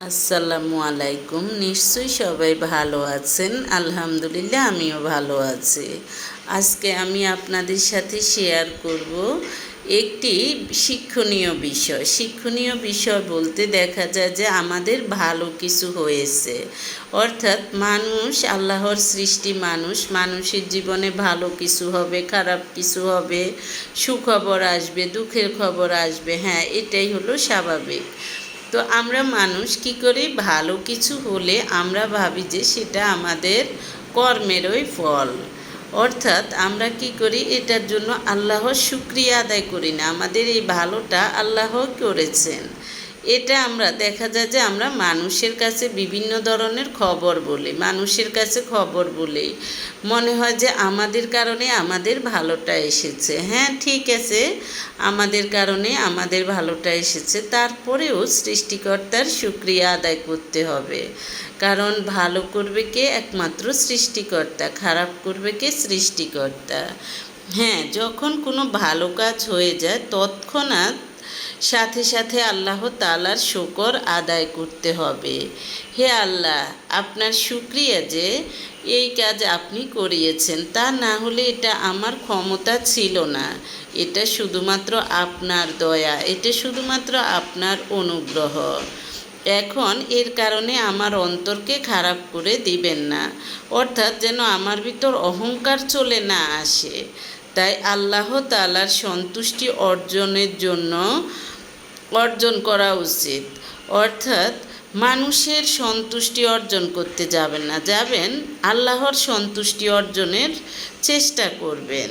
আসসালামু আলাইকুম। নিশ্চয়ই সবাই ভালো আছেন। আলহামদুলিল্লাহ, আমিও ভালো আছি। আজকে আমি আপনাদের সাথে শেয়ার করব একটি শিক্ষণীয় বিষয়। শিক্ষণীয় বিষয় বলতে দেখা যায় যে আমাদের ভালো কিছু হয়েছে। অর্থাৎ মানুষ, আল্লাহর সৃষ্টি মানুষ, মানুষের জীবনে ভালো কিছু হবে, খারাপ কিছু হবে, সুখবর আসবে, দুঃখের খবর আসবে। হ্যাঁ এটাই হলো স্বাভাবিক। তো আমরা মানুষ কি করি? ভালো কিছু হলে আমরা ভাবি যে সেটা আমাদের কর্মেরই ফল। অর্থাৎ আমরা কি করি? এটার জন্য আল্লাহ শুক্রিয়া আদায় করি না। আমাদের এই ভালোটা আল্লাহ করেছেন। এটা আমরা, দেখা যায় যে আমরা মানুষের কাছে বিভিন্ন ধরনের খবর বলি, মানুষের কাছে খবর বলি। মনে হয় যে আমাদের কারণে আমাদের ভালোটা এসেছে। হ্যাঁ ঠিক আছে, আমাদের কারণে আমাদের ভালোটা এসেছে। তারপরেও সৃষ্টিকর্তার সুক্রিয়া আদায় করতে হবে। কারণ ভালো করবে কে? একমাত্র সৃষ্টিকর্তা, খারাপ করবে কে? সৃষ্টিকর্তা। হ্যাঁ যখন কোনো ভালো কাজ হয়ে যায়, তৎক্ষণাৎ সাথে সাথে আল্লাহ তালার শকর আদায় করতে হবে। হে আল্লাহ, আপনার শুক্রিয়া যে এই কাজ আপনি করিয়েছেন, তা না হলে এটা আমার ক্ষমতা ছিল না। এটা শুধুমাত্র আপনার দয়া, এটা শুধুমাত্র আপনার অনুগ্রহ। এখন এর কারণে আমার অন্তরকে খারাপ করে দিবেন না, অর্থাৎ যেন আমার ভিতর অহংকার চলে না আসে। তাই আল্লাহ তালার সন্তুষ্টি অর্জনের জন্য অর্জন করা উচিত। অর্থাৎ মানুষের সন্তুষ্টি অর্জন করতে যাবেন না, যাবেন আল্লাহর সন্তুষ্টি অর্জনের চেষ্টা করবেন।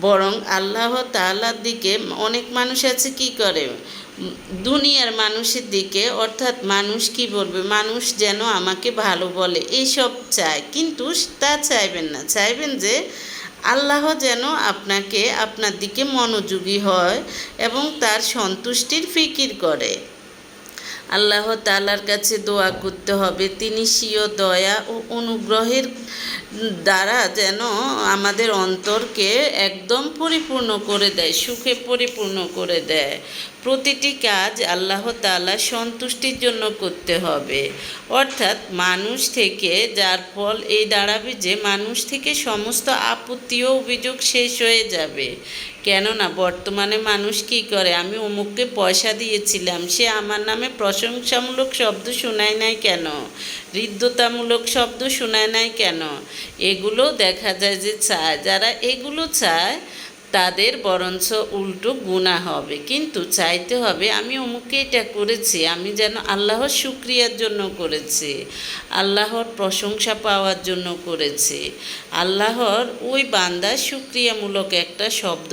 বরং আল্লাহ তাল্লার দিকে অনেক মানুষ আছে কি করে? দুনিয়ার মানুষের দিকে, অর্থাৎ মানুষ কি বলবে? মানুষ যেন আমাকে ভালো বলে এইসব চায়। কিন্তু তা চাইবেন না। চাইবেন যে আল্লাহ যেন আপনাকে আপনার দিকে মনোযোগী হয় এবং তার সন্তুষ্টির ফিকির করে। আল্লাহ তালার কাছে দোয়া করতে হবে। তিনি স্বীয় দয়া ও অনুগ্রহের দ্বারা যেন আমাদের অন্তরকে একদম পরিপূর্ণ করে দেয়, সুখে পরিপূর্ণ করে দেয়। প্রতিটি কাজ আল্লাহ তালা সন্তুষ্টির জন্য করতে হবে। অর্থাৎ মানুষ থেকে যার ফল এই দাঁড়াবে যে মানুষ থেকে সমস্ত আপত্তি ও অভিযোগ শেষ হয়ে যাবে। কেননা বর্তমানে মানুষ কি করে? আমি অমুককে পয়সা দিয়েছিলাম। সে আমার নামে প্রশংসামূলক শব্দ শোনায় নাই কেন? হৃদ্যতামূলক শব্দ শোনায় নাই কেন? এগুলো দেখা যায় যে চায়। যারা এগুলো চায়, তাদের বরঞ্চ উল্টো গুণা হবে। কিন্তু চাইতে হবে, আমি অমুকে এটা করেছি, আমি যেন আল্লাহর শুক্রিয়ার জন্য করেছি, আল্লাহর প্রশংসা পাওয়ার জন্য করেছি। আল্লাহর ওই বান্দা শুক্রিয়ামূলক একটা শব্দ